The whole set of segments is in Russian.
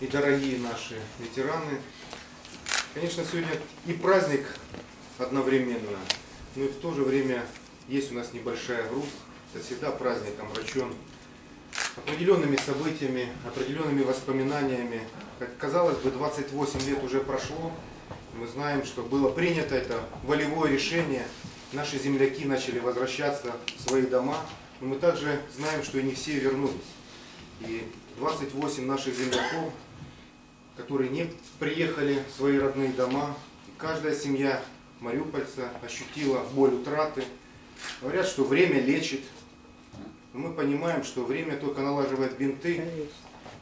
и дорогие наши ветераны. Конечно, сегодня и праздник одновременно, но и в то же время есть у нас небольшая грусть. Это всегда праздник омрачен определенными событиями, определенными воспоминаниями. Как казалось бы, 28 лет уже прошло. Мы знаем, что было принято это волевое решение. Наши земляки начали возвращаться в свои дома. Но мы также знаем, что и не все вернулись. И 28 наших земляков, которые не приехали в свои родные дома, и каждая семья мариупольца ощутила боль утраты. Говорят, что время лечит, но мы понимаем, что время только налаживает бинты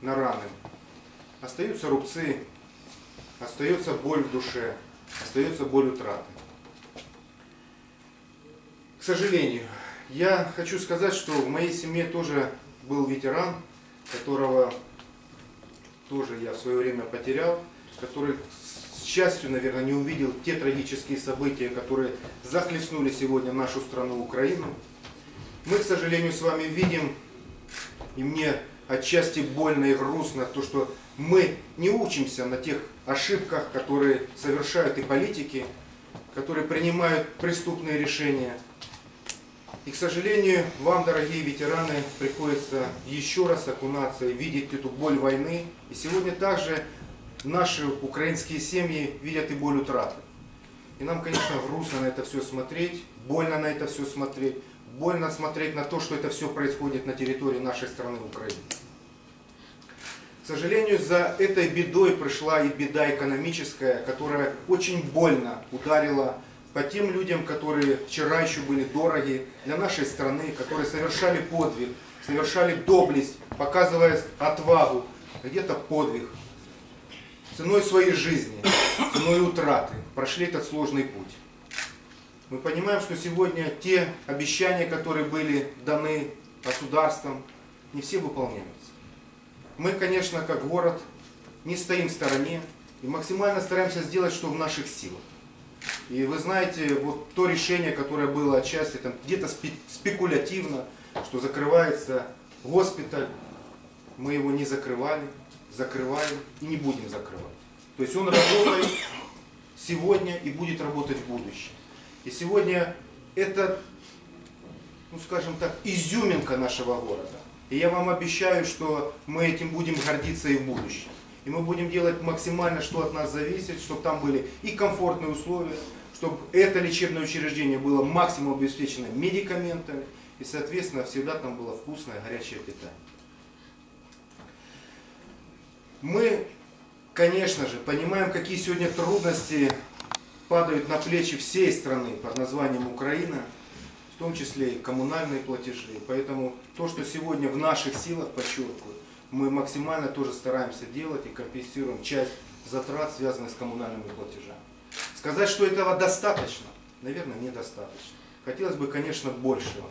на раны. Остаются рубцы, остается боль в душе, остается боль утраты. К сожалению, я хочу сказать, что в моей семье тоже был ветеран, которого тоже я в свое время потерял, который, к счастью, наверное, не увидел те трагические события, которые захлестнули сегодня нашу страну Украину. Мы, к сожалению, с вами видим, и мне отчасти больно и грустно, то, что мы не учимся на тех ошибках, которые совершают и политики, которые принимают преступные решения. И, к сожалению, вам, дорогие ветераны, приходится еще раз окунаться и видеть эту боль войны. И сегодня также наши украинские семьи видят и боль утраты. И нам, конечно, грустно на это все смотреть, больно на это все смотреть больно смотреть на то, что это все происходит на территории нашей страны Украины. К сожалению, за этой бедой пришла и беда экономическая, которая очень больно ударила по тем людям, которые вчера еще были дороги для нашей страны, которые совершали подвиг, совершали доблесть, показывая отвагу, где-то подвиг, ценой своей жизни, ценой утраты, прошли этот сложный путь. Мы понимаем, что сегодня те обещания, которые были даны государством, не все выполняются. Мы, конечно, как город, не стоим в стороне и максимально стараемся сделать, что в наших силах. И вы знаете, вот то решение, которое было отчасти там где-то спекулятивно, что закрывается госпиталь, мы его не закрывали, закрываем и не будем закрывать. То есть он работает сегодня и будет работать в будущем. И сегодня это, ну скажем так, изюминка нашего города. И я вам обещаю, что мы этим будем гордиться и в будущем. И мы будем делать максимально, что от нас зависит, чтобы там были и комфортные условия, чтобы это лечебное учреждение было максимум обеспечено медикаментами, и, соответственно, всегда там было вкусное горячее питание. Мы, конечно же, понимаем, какие сегодня трудности падают на плечи всей страны под названием Украина, в том числе и коммунальные платежи. Поэтому то, что сегодня в наших силах, подчеркиваю, мы максимально тоже стараемся делать и компенсируем часть затрат, связанных с коммунальными платежами. Сказать, что этого достаточно, наверное, недостаточно. Хотелось бы, конечно, большего.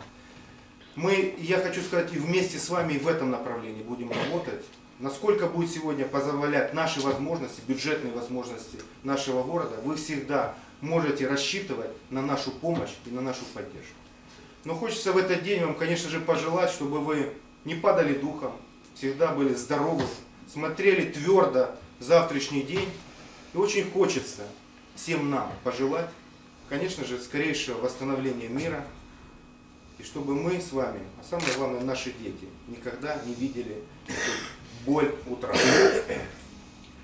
Мы, я хочу сказать, и вместе с вами в этом направлении будем работать. Насколько будет сегодня позволять наши возможности, бюджетные возможности нашего города, вы всегда можете рассчитывать на нашу помощь и на нашу поддержку. Но хочется в этот день вам, конечно же, пожелать, чтобы вы не падали духом, всегда были здоровы, смотрели твердо в завтрашний день. И очень хочется всем нам пожелать, конечно же, скорейшего восстановления мира, и чтобы мы с вами, а самое главное, наши дети, никогда не видели боль утра.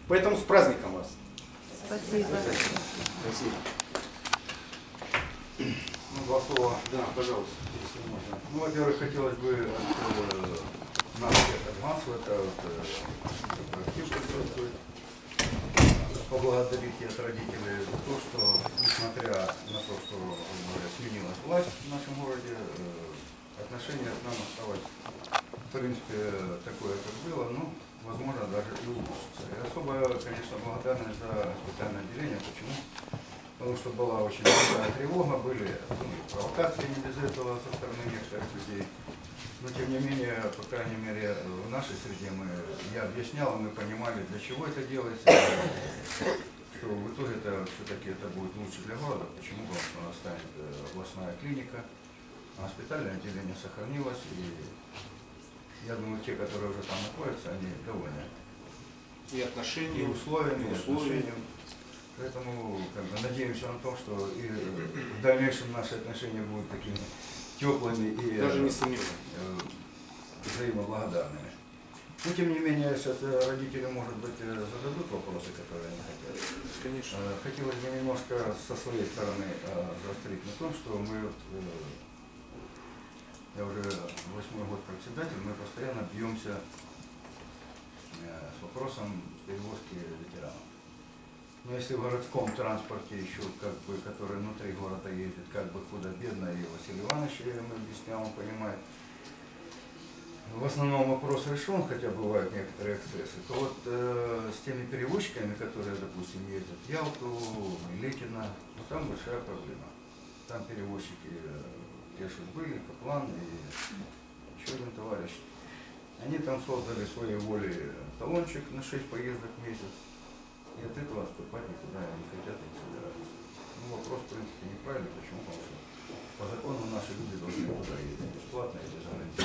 Поэтому с праздником вас. Спасибо. Спасибо. Ну, два слова, Да, пожалуйста. если можно. Ну, во-первых, хотелось бы э, нас, Адвансу, это э, поблагодарить от родителей за то, что, несмотря на то, что сменилась власть в нашем городе, э, отношение к нам осталось, в принципе, такое, как было, ну, возможно, даже и улучшится. И особо, конечно, благодарность за специальное отделение. Почему? Потому что была очень большая тревога, были ну, провокации не без этого со стороны некоторых людей. Но тем не менее, по крайней мере, в нашей среде мы, я объяснял, мы понимали, для чего это делается, что в итоге это все-таки это будет лучше для города. Почему? Потому что у нас станет э, областная клиника, а госпитальное отделение сохранилось, и я думаю, те, которые уже там находятся, они довольны И и отношения, условиями, и и условиями. Поэтому как бы, надеемся на то, что и в дальнейшем наши отношения будут такими теплыми и даже не сомневаюсь. взаимоблагодарными. Но тем не менее, сейчас родители, может быть, зададут вопросы, которые они хотят. Конечно. Хотелось бы немножко со своей стороны заострить на том, что мы, вот, я уже восьмой год председатель, мы постоянно бьемся э, с вопросом перевозки ветеранов. Но если в городском транспорте еще, как бы, который внутри города ездит, как бы куда бедно, и Василий Иванович, я ему объяснял, он понимает, в основном вопрос решен, хотя бывают некоторые эксцессы, то вот э, с теми перевозчиками, которые, допустим, ездят в Ялту, Милетино, ну, там большая проблема. Там перевозчики, э, что были, Каплан и еще один товарищ, они там создали своей волей талончик на 6 поездок в месяц, и от этого отступать никуда не хотят и не собираются. Ну, вопрос, в принципе, неправильный, почему? Потому по закону наши люди должны туда ездить бесплатно и без гарантии.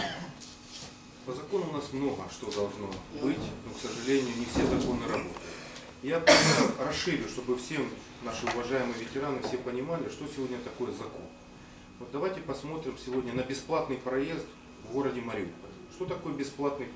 По закону у нас много что должно быть, но, к сожалению, не все законы работают. Я расширю, чтобы все наши уважаемые ветераны все понимали, что сегодня такое закон. Вот давайте посмотрим сегодня на бесплатный проезд в городе Мариуполь. Что такое бесплатный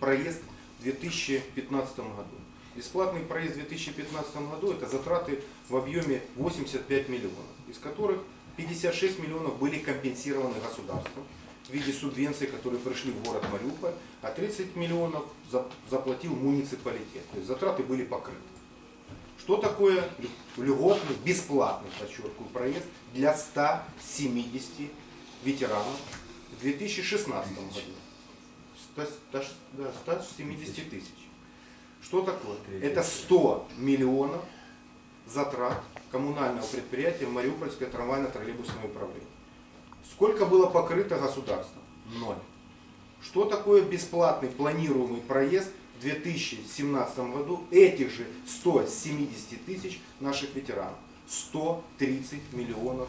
проезд в 2015 году? Бесплатный проезд в 2015 году это затраты в объеме 85 миллионов, из которых 56 миллионов были компенсированы государством в виде субвенций, которые пришли в город Мариуполь, а 30 миллионов за- заплатил муниципалитет. То есть затраты были покрыты. Что такое льготный, бесплатный, подчеркиваю, проезд для 170 ветеранов в 2016 году? 100 100 да, 170 тысяч. Что такое? Это 100 миллионов затрат коммунального предприятия Мариупольское трамвайно-троллейбусное управление. Сколько было покрыто государством? Ноль. Что такое бесплатный планируемый проезд в 2017 году этих же 170 тысяч наших ветеранов? 130 миллионов.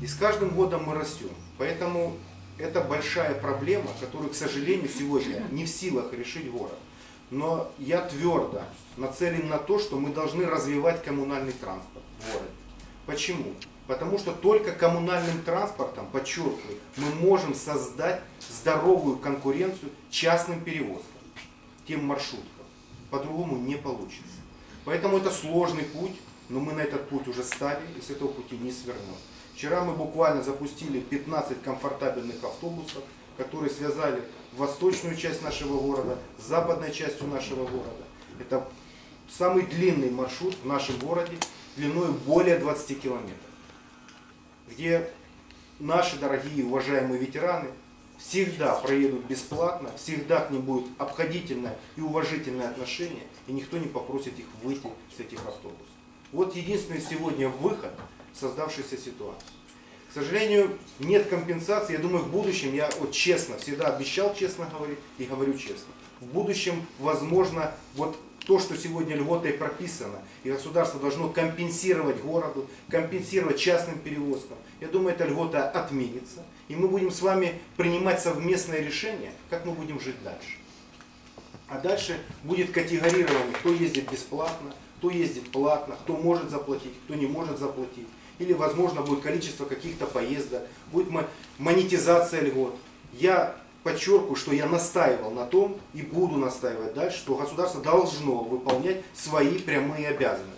И с каждым годом мы растем. Поэтому это большая проблема, которую, к сожалению, сегодня не в силах решить город. Но я твердо нацелен на то, что мы должны развивать коммунальный транспорт в городе. Почему? Потому что только коммунальным транспортом, подчеркиваю, мы можем создать здоровую конкуренцию частным перевозкам, тем маршруткам. По-другому не получится. Поэтому это сложный путь, но мы на этот путь уже стали и с этого пути не свернем. Вчера мы буквально запустили 15 комфортабельных автобусов, которые связали восточную часть нашего города с западной частью нашего города. Это самый длинный маршрут в нашем городе длиной более 20 километров, где наши дорогие уважаемые ветераны всегда проедут бесплатно, всегда к ним будет обходительное и уважительное отношение, и никто не попросит их выйти с этих автобусов. Вот единственный сегодня выход создавшейся ситуации. К сожалению, нет компенсации. Я думаю, в будущем, я вот честно, всегда обещал честно говорить и говорю честно. В будущем, возможно, вот то, что сегодня льготой прописано, и государство должно компенсировать городу, компенсировать частным перевозкам. Я думаю, эта льгота отменится, и мы будем с вами принимать совместное решение, как мы будем жить дальше. А дальше будет категорирование, кто ездит бесплатно, кто ездит платно, кто может заплатить, кто не может заплатить. Или, возможно, будет количество каких-то поездок, будет мо- монетизация льгот. Я подчеркиваю, что я настаивал на том и буду настаивать дальше, что государство должно выполнять свои прямые обязанности.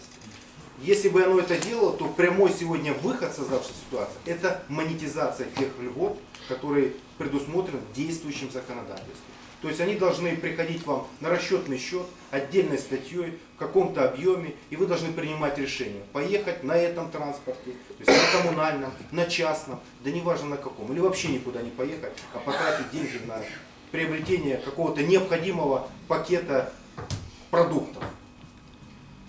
Если бы оно это делало, то прямой сегодня выход создавшей ситуации – это монетизация тех льгот, которые предусмотрены действующим законодательством. То есть они должны приходить вам на расчетный счет, отдельной статьей, в каком-то объеме, и вы должны принимать решение, поехать на этом транспорте, то есть на коммунальном, на частном, да неважно на каком, или вообще никуда не поехать, а потратить деньги на приобретение какого-то необходимого пакета продуктов.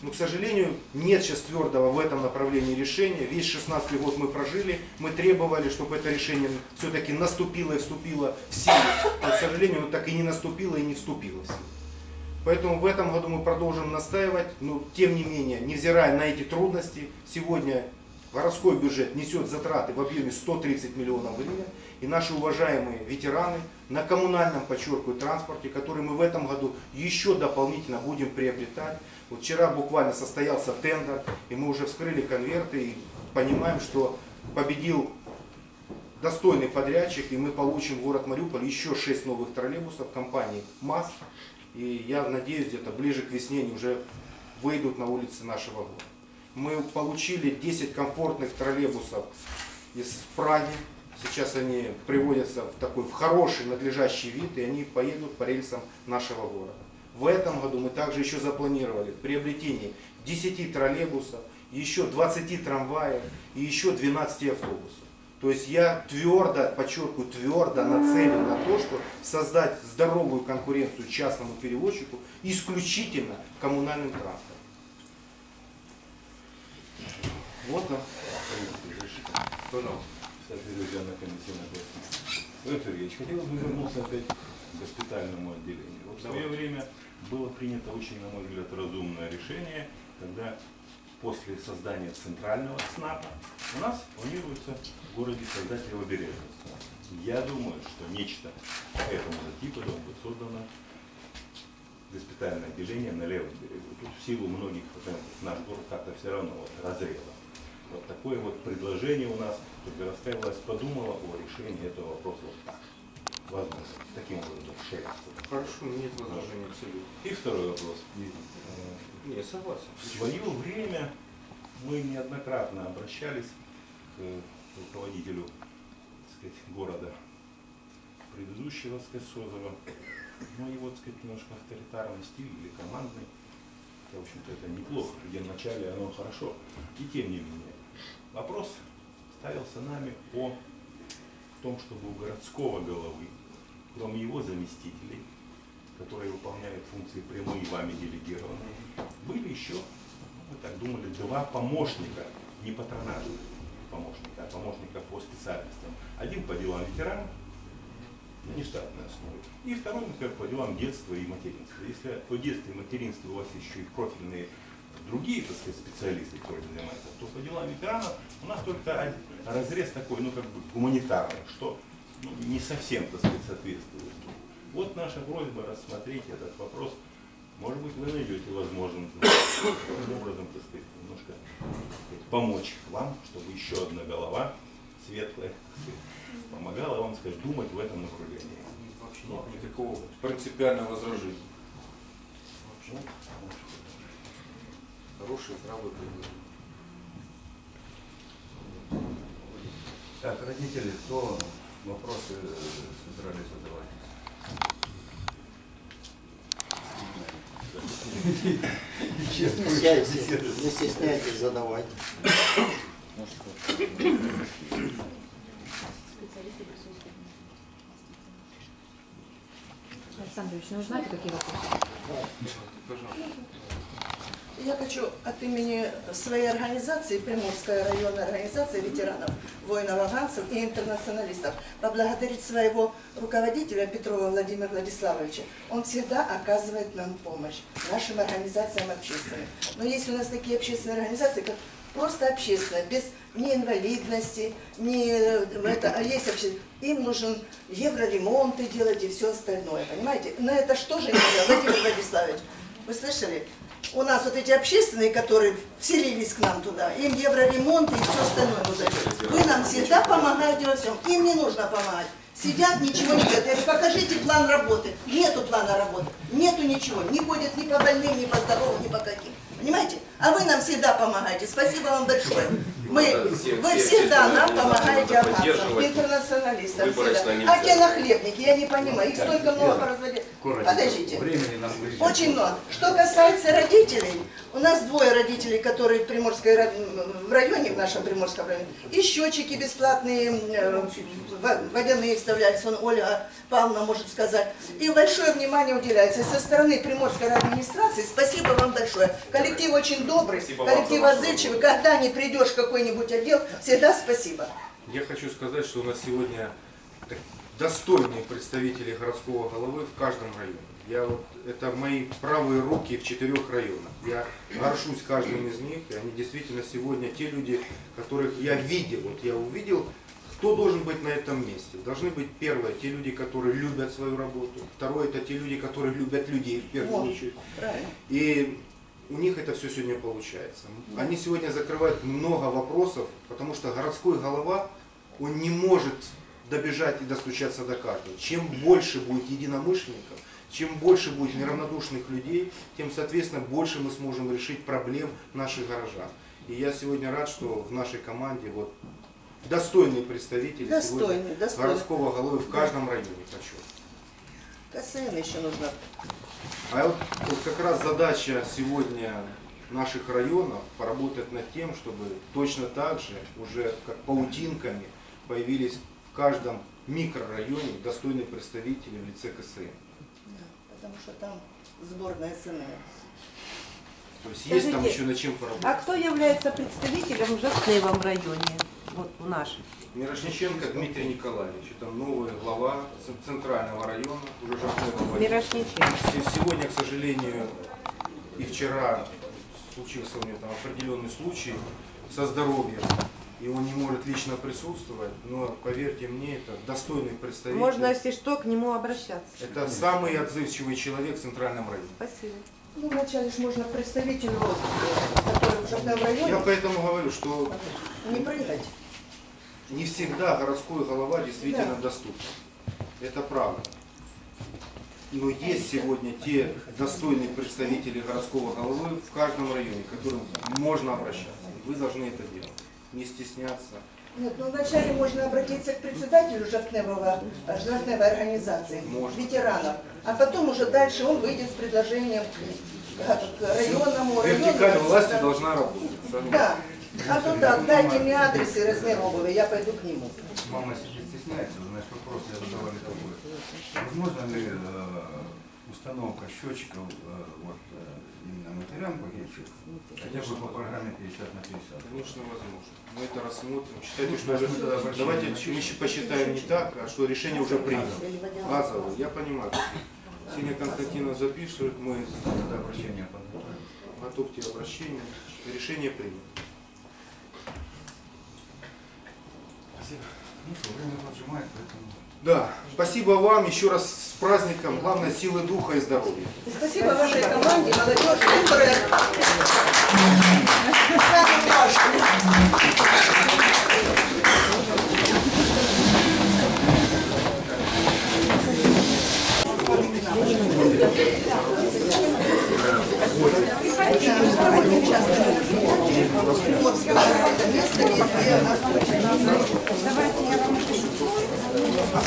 Но, к сожалению, нет сейчас твердого в этом направлении решения. Весь 16 год мы прожили, мы требовали, чтобы это решение все-таки наступило и вступило в силу. Но, к сожалению, оно так и не наступило и не вступило в силу. Поэтому в этом году мы продолжим настаивать, но тем не менее, невзирая на эти трудности, сегодня городской бюджет несет затраты в объеме 130 миллионов гривен, и наши уважаемые ветераны на коммунальном, подчеркиваю, транспорте, который мы в этом году еще дополнительно будем приобретать. Вот вчера буквально состоялся тендер, и мы уже вскрыли конверты и понимаем, что победил достойный подрядчик, и мы получим в город Мариуполь еще 6 новых троллейбусов компании МАЗ. И я надеюсь, где-то ближе к весне они уже выйдут на улицы нашего города. Мы получили 10 комфортных троллейбусов из Праги. Сейчас они приводятся в такой в хороший, надлежащий вид, и они поедут по рельсам нашего города. В этом году мы также еще запланировали приобретение 10 троллейбусов, еще 20 трамваев и еще 12 автобусов. То есть я твердо, подчеркиваю, твердо нацелен на то, что создать здоровую конкуренцию частному перевозчику исключительно коммунальным транспортом. Вот он. Пожалуйста. Соответственно, комиссия на гости. Владимир Сергеевич, хотелось бы вернуться опять к госпитальному отделению. Вот в свое время было принято очень, на мой взгляд, разумное решение, когда после создания центрального СНАПа у нас планируется в городе создать левобережный СНАП. Я думаю, что нечто этому же типа должно быть создано госпитальное отделение на левом берегу. Тут в силу многих пациентов наш город как-то все равно вот разрезан. Вот такое вот предложение у нас, что городская власть подумала о решении этого вопроса вот так. Возможно, таким образом решается. Хорошо, нет возражений абсолютно. И второй вопрос. Э, Не, согласен. В свое время мы неоднократно обращались к руководителю так сказать, города предыдущего так сказать, Созова. Но его так сказать, немножко авторитарный стиль или командный. В общем-то, это неплохо, где вначале оно хорошо. И тем не менее, вопрос ставился нами о том, чтобы у городского головы, кроме его заместителей, которые выполняют функции прямые вами делегированные, были еще, ну, мы так думали, два помощника, не патронажных помощника, а помощника по специальностям. Один по делам ветеранов, на нештатной основе. И второй, например, по делам детства и материнства. Если по детству и материнству у вас еще и профильные другие, так сказать, специалисты, которые занимаются, то по делам ветеранов у нас только разрез такой, ну, как бы гуманитарный, что ну, не совсем, так сказать, соответствует. Вот наша просьба рассмотреть этот вопрос. Может быть, вы найдете возможность таким образом, так сказать, немножко так сказать, помочь вам, чтобы еще одна голова светлая сказать, помогала вам, сказать, думать в этом направлении. Вообще Ну, нет никакого принципиального возражения. Ну, Хорошие, здравые предложения. Так, родители, кто вопросы э, собирались задавать? Честно, Не стесняйтесь, не стесняйтесь задавать. Александр Ильич, ну вы знаете, какие вопросы? Пожалуйста. Я хочу от имени своей организации, Приморская районная организация ветеранов, воинов-афганцев и интернационалистов, поблагодарить своего руководителя Петрова Владимира Владиславовича. Он всегда оказывает нам помощь, нашим организациям общественным. Но есть у нас такие общественные организации, как просто общественные, без ни инвалидности, ни э, это, а есть вообще, им нужен евроремонты делать и все остальное, понимаете? Но это что же нельзя, Владимир Владиславович? Вы слышали? У нас вот эти общественные, которые вселились к нам туда, им евроремонт и все остальное нужно. Вы нам всегда помогаете во всем. Им не нужно помогать. Сидят, ничего не делают. Я говорю, покажите план работы. Нету плана работы. Нету ничего. Не ходят ни по больным, ни по здоровым, ни по каким. Понимаете? А вы нам всегда помогаете. Спасибо вам большое. Мы, вы всегда нам помогаете афганцам, интернационалистам. всегда. А те нахлебники, я не понимаю. Их столько много поразводили. Подождите. Очень много. Что касается родителей, у нас двое родителей, которые в, Приморской, в районе, в нашем Приморском районе, и счетчики бесплатные, э, водяные вставляются, он, Ольга Павловна может сказать. И большое внимание уделяется. Со стороны Приморской администрации спасибо вам большое. Коллектив очень добрый, коллектив отзывчивый. Когда не придешь в какой-нибудь отдел, всегда спасибо. Я хочу сказать, что у нас сегодня достойные представители городского головы в каждом районе. Я вот, это мои правые руки в четырех районах. Я горжусь каждым из них, и они действительно сегодня те люди, которых я видел. Вот я увидел, кто должен быть на этом месте. Должны быть, первое, те люди, которые любят свою работу. Второе, это те люди, которые любят людей в первую Вот. очередь. Правильно. И у них это все сегодня получается. Они сегодня закрывают много вопросов, потому что городской голова, он не может добежать и достучаться до каждого. Чем больше будет единомышленников, чем больше будет неравнодушных людей, тем, соответственно, больше мы сможем решить проблем наших горожан. И я сегодня рад, что в нашей команде вот достойные представители Достойные, сегодня достойные. городского головы в каждом районе хочу. КСН еще нужно. А вот, вот как раз задача сегодня наших районов поработать над тем, чтобы точно так же, уже как паутинками, появились в каждом микрорайоне достойные представители в лице КСМ. Да, потому что там сборная СНЛ. То есть есть там Скажите, еще над чем А поработать. кто является представителем в Жакневом районе? Вот в нашем. Мирошниченко Дмитрий Николаевич, это новый глава центрального района, уже Жахневого. Мирошниченко. Се- Сегодня, к сожалению, и вчера случился у него там определенный случай со здоровьем, и он не может лично присутствовать, но поверьте мне, это достойный представитель. Можно, если что, к нему обращаться. Это самый отзывчивый человек в центральном районе. Спасибо. Ну, вначале ж можно представителю, который в Жакневом Я районе, поэтому говорю, что не прыгать. не всегда городской голова действительно доступна. Это правда. Но есть сегодня те достойные представители городского головы в каждом районе, к которым можно обращаться. Вы должны это делать. Не стесняться. Нет, ну вначале можно обратиться к председателю Жахневого, э, организации, Можно. ветеранов, а потом уже дальше он выйдет с предложением к, к районному, Вертикаль власти должна работать. Да. А то так, дайте мне адрес и размер обуви, я пойду к нему. Мама себе стесняется, значит вопрос я задавали такой. Возможно ли э, установка счетчиков э, вот, э, именно матерям погибших, хотя бы по программе 50 на 50? Конечно, возможно. Мы это рассмотрим. Считайте, что Значит, уже- давайте мы еще посчитаем не так, а что решение уже принято. Базовое, я понимаю. Синя Константинов запишет, мы Тогда обращение готовьте обращение, решение принято. Ну что, время поджимает, поэтому... Да, спасибо вам еще раз с праздником. Главное силы духа и здоровья. И спасибо вашей команде, молодежи, которая самое важное. Место Да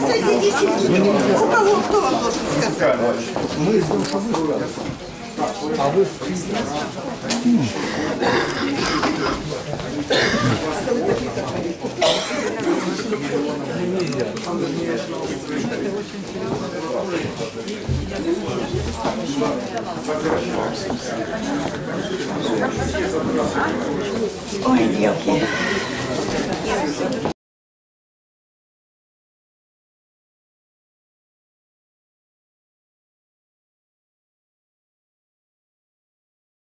садитесь. У кого? Ой, девки.